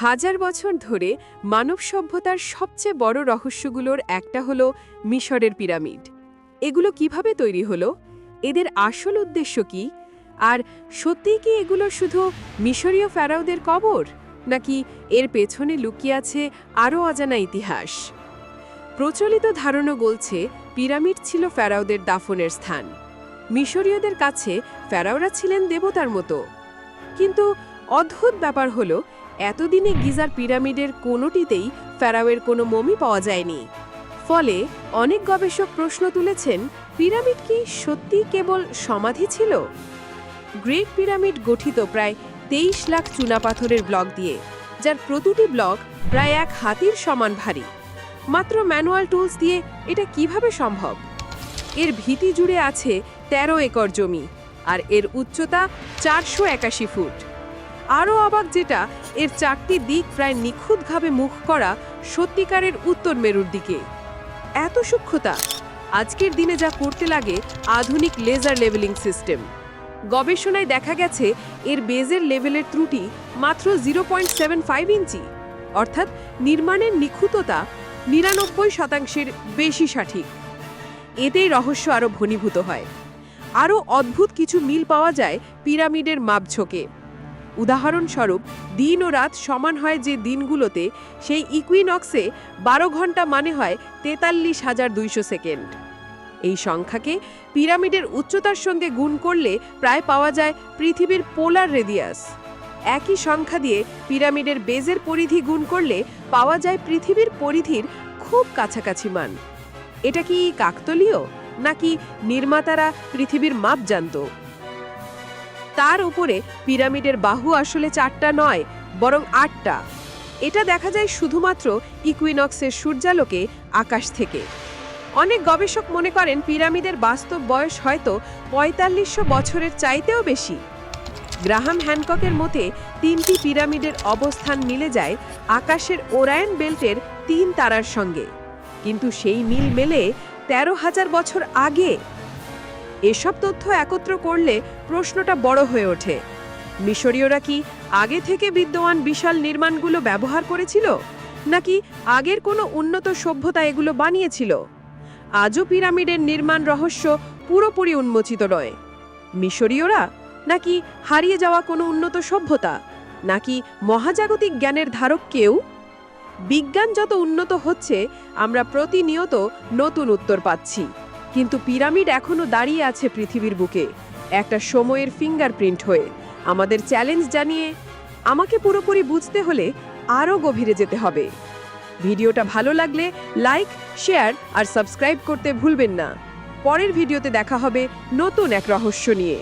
হাজার বছর ধরে মানব সভ্যতার সবচেয়ে বড় রহস্যগুলোর একটা হলো মিশরের পিরামিড। এগুলো কীভাবে তৈরি হলো? এদের আসল উদ্দেশ্য কি? আর সত্যিই কি এগুলো শুধু মিশরীয় ফ্যারাওদের কবর? নাকি এর পেছনে লুকিয়ে আছে আরও অজানা ইতিহাস? প্রচলিত ধারণা বলছে পিরামিড ছিল ফ্যারাওদের দাফনের স্থান। মিশরীয়দের কাছে ফ্যারাওরা ছিলেন দেবতার মতো। কিন্তু অদ্ভুত ব্যাপার হলো এতদিনে গিজার পিরামিডের কোনোটিতেই ফ্যারাওয়ের কোনো মমি পাওয়া যায়নি। ফলে অনেক গবেষক প্রশ্ন তুলেছেন, পিরামিড কি সত্যি কেবল সমাধি ছিল? গ্রেট পিরামিড গঠিত প্রায় তেইশ লাখ চুনাপাথরের ব্লক দিয়ে, যার প্রতিটি ব্লক প্রায় এক হাতির সমান ভারী। মাত্র ম্যানুয়াল টুলস দিয়ে এটা কীভাবে সম্ভব? এর ভীতি জুড়ে আছে ১৩ একর জমি, আর এর উচ্চতা চারশো একাশি ফুট। আরও অবাক যেটা, এর চারটি দিক প্রায় নিখুঁতভাবে মুখ করা সত্যিকারের উত্তর মেরুর দিকে। এত সূক্ষ্মতা, আজকের দিনে যা করতে লাগে আধুনিক লেজার লেভেলিং সিস্টেম গবেষণায় দেখা গেছে, এর বেজের লেভেলের ত্রুটি মাত্র zero point seven five inch, অর্থাৎ নির্মাণের নিখুঁততা নিরানব্বই শতাংশের বেশি সঠিক। এতেই রহস্য আরও ঘনীভূত হয়। আরও অদ্ভুত কিছু মিল পাওয়া যায় পিরামিডের মাপঝোঁকে। উদাহরণস্বরূপ, দিন ও রাত সমান হয় যে দিনগুলোতে, সেই ইকুইনক্সে বারো ঘণ্টা মানে হয় তেতাল্লিশ হাজার দুইশো সেকেন্ড। এই সংখ্যাকে পিরামিডের উচ্চতার সঙ্গে গুণ করলে প্রায় পাওয়া যায় পৃথিবীর পোলার রেডিয়াস। একই সংখ্যা দিয়ে পিরামিডের বেজের পরিধি গুণ করলে পাওয়া যায় পৃথিবীর পরিধির খুব কাছাকাছি মান। এটা কি কাকতলীয়? নাকি নির্মাতারা পৃথিবীর মাপ জানত তার উপরে পিরামিডের বাহু আসলে চারটা নয়, বরং আটটা। এটা দেখা যায় শুধুমাত্র ইকুইনক্সের সূর্যালোকে আকাশ থেকে। অনেক গবেষক মনে করেন পিরামিডের বাস্তব বয়স হয়তো পঁয়তাল্লিশশো বছরের চাইতেও বেশি। গ্রাহাম হ্যানককের মতে তিনটি পিরামিডের অবস্থান মিলে যায় আকাশের ওরায়ন বেল্টের তিন তারার সঙ্গে। কিন্তু সেই মিল মেলে তেরো হাজার বছর আগে। এসব তথ্য একত্র করলে প্রশ্নটা বড় হয়ে ওঠে। মিশরীয়রা কি আগে থেকে বিদ্যমান বিশাল নির্মাণগুলো ব্যবহার করেছিল? নাকি আগের কোনো উন্নত সভ্যতা এগুলো বানিয়েছিল? আজও পিরামিডের নির্মাণ রহস্য পুরোপুরি উন্মোচিত নয়। মিশরীয়রা নাকি হারিয়ে যাওয়া কোনো উন্নত সভ্যতা? নাকি মহাজাগতিক জ্ঞানের ধারক কেউ? বিজ্ঞান যত উন্নত হচ্ছে, আমরা প্রতিনিয়ত নতুন উত্তর পাচ্ছি। কিন্তু পিরামিড এখনও দাঁড়িয়ে আছে পৃথিবীর বুকে। একটা সময়ের ফিঙ্গারপ্রিন্ট হয়ে। আমাদের চ্যালেঞ্জ জানিয়ে আমাকে পুরোপুরি বুঝতে হলে আরও গভীরে যেতে হবে। ভিডিওটা ভালো লাগলে লাইক, শেয়ার আর সাবস্ক্রাইব করতে ভুলবেন না। পরের ভিডিওতে দেখা হবে নতুন এক রহস্য নিয়ে।